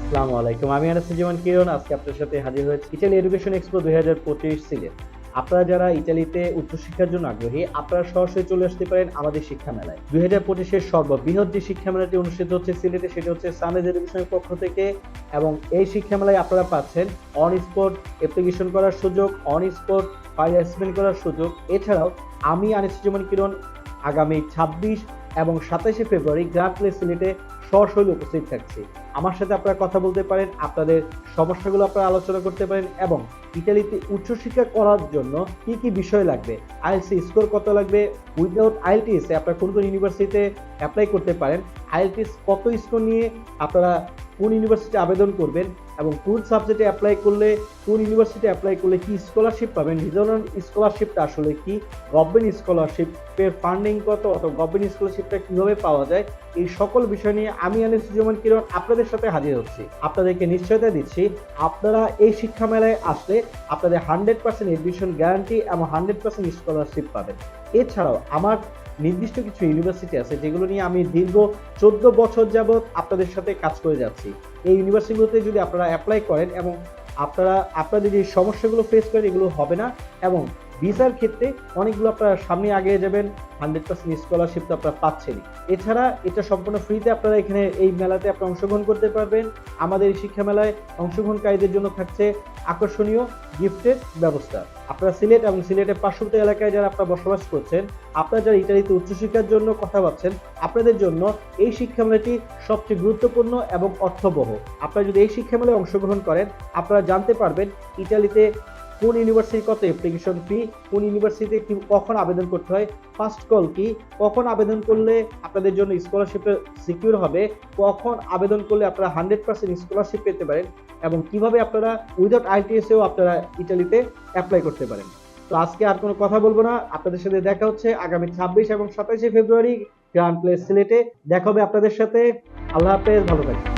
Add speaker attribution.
Speaker 1: আসসালামু আলাইকুম। আমি আনাসুর জীবন কিরণ, আজকে আপনার সাথে হাজির হয়েছি ইটালি এডুকেশন এক্সপো দুই হাজার পঁচিশ সিলেট আপনারা যারা ইটালিতে উচ্চশিক্ষার জন্য আগ্রহী, আপনারা সরাসরি চলে আসতে পারেন আমাদের শিক্ষা মেলায় দুই হাজার পঁচিশের সর্ববৃহৎ যে শিক্ষা মেলাটি অনুষ্ঠিত হচ্ছে সিলেটে, সেটা হচ্ছে সানরাইজ এডুকেশনের পক্ষ থেকে এবং এই শিক্ষা মেলায় আপনারা পাচ্ছেন অন স্পট অ্যাপ্লিকেশন করার সুযোগ অন স্পট পার্টিসিপেন্ট করার সুযোগ। এছাড়াও আমি আনিসুজ্জামান কিরণ আগামী ছাব্বিশ এবং সাতাশে ফেব্রুয়ারি গ্রান্ড প্লে সিলেটে সরাসরি উপস্থিত থাকছি। আমার সাথে আপনারা কথা বলতে পারেন, আপনাদের সমস্যাগুলো আপনারা আলোচনা করতে পারেন এবং ইটালিতে উচ্চশিক্ষা করার জন্য কি কি বিষয় লাগবে, আইএলসি স্কোর কত লাগবে, উইদাউট আইএলটিএস আপনারা কোন কোন ইউনিভার্সিটিতে অ্যাপ্লাই করতে পারেন, আইএলটিএস কত স্কোর নিয়ে আপনারা কোন ইউনিভার্সিটি আবেদন করবেন এবং কোন সাবজেক্টে অ্যাপ্লাই করলে, কোন ইউনিভার্সিটি অ্যাপ্লাই করলে কি স্কলারশিপ পাবেন? রিজনাল স্কলারশিপটা আসলে কি? গভর্নমেন্ট স্কলারশিপের ফান্ডিং কত অথবা গভর্নমেন্ট স্কলারশিপটা কীভাবে পাওয়া যায়? এই সকল বিষয় নিয়ে আমি আনিসুজ্জামান কিরণ আপনাদের সাথে হাজির হচ্ছি। আপনাদেরকে নিশ্চয়তা দিচ্ছি, আপনারা এই শিক্ষা মেলায় আসলে আপনাদের হান্ড্রেড পার্সেন্ট এডমিশন গ্যারান্টি এবং হান্ড্রেড পার্সেন্ট স্কলারশিপ পাবেন। এছাড়াও আমার নির্দিষ্ট কিছু ইউনিভার্সিটি আছে যেগুলো নিয়ে আমি দীর্ঘ চোদ্দ বছর যাবৎ আপনাদের সাথে কাজ করে যাচ্ছি। এই ইউনিভার্সিটিগুলোতে যদি আপনারা অ্যাপ্লাই করেন এবং আপনারা, আপনাদের যে সমস্যাগুলো ফেস করেন, এগুলো হবে না। এবং ভিসার ক্ষেত্রে অনেকগুলো আপনারা সামনে আগে যাবেন হান্ড্রেড পার্সেন্ট স্কলারশিপ তো আপনারা পাচ্ছেনই। এছাড়া এটা সম্পূর্ণ ফ্রিতে আপনারা এখানে এই মেলাতে আপনারা অংশগ্রহণ করতে পারবেন। আমাদের এই শিক্ষা মেলায় অংশগ্রহণকারীদের জন্য থাকছে আকর্ষণীয় গিফটের ব্যবস্থা। আপনারা সিলেট এবং সিলেটের পার্শ্ববর্তী এলাকায় যারা আপনারা বসবাস করছেন, আপনারা যারা ইটালিতে উচ্চশিক্ষার জন্য কথা ভাবছেন, আপনাদের জন্য এই শিক্ষা মেলাটি সবচেয়ে গুরুত্বপূর্ণ এবং অর্থবহ। আপনারা যদি এই শিক্ষা মেলায় অংশগ্রহণ করেন, আপনারা জানতে পারবেন ইটালিতে কোন ইউনিভার্সিটি কত অ্যাপ্লিকেশন ফি কোন ইউনিভার্সিটিতে কি কখন আবেদন করতে হয় ফার্স্ট কল কি, কখন আবেদন করলে আপনাদের জন্য স্কলারশিপে সিকিউর হবে, কখন আবেদন করলে আপনারা হান্ড্রেড পার্সেন্ট স্কলারশিপ পেতে পারেন, এবং কীভাবে আপনারা উইদাউট আইটিএসেও আপনারা ইটালিতে অ্যাপ্লাই করতে পারেন। তো আজকে আর কোনো কথা বলব না, আপনাদের সাথে দেখা হচ্ছে আগামী ছাব্বিশ এবং সাতাশে ফেব্রুয়ারি গ্রান্ড প্লেস সিলেটে দেখা হবে আপনাদের সাথে। আল্লাহ হাফেজ, ভালো থাকবেন।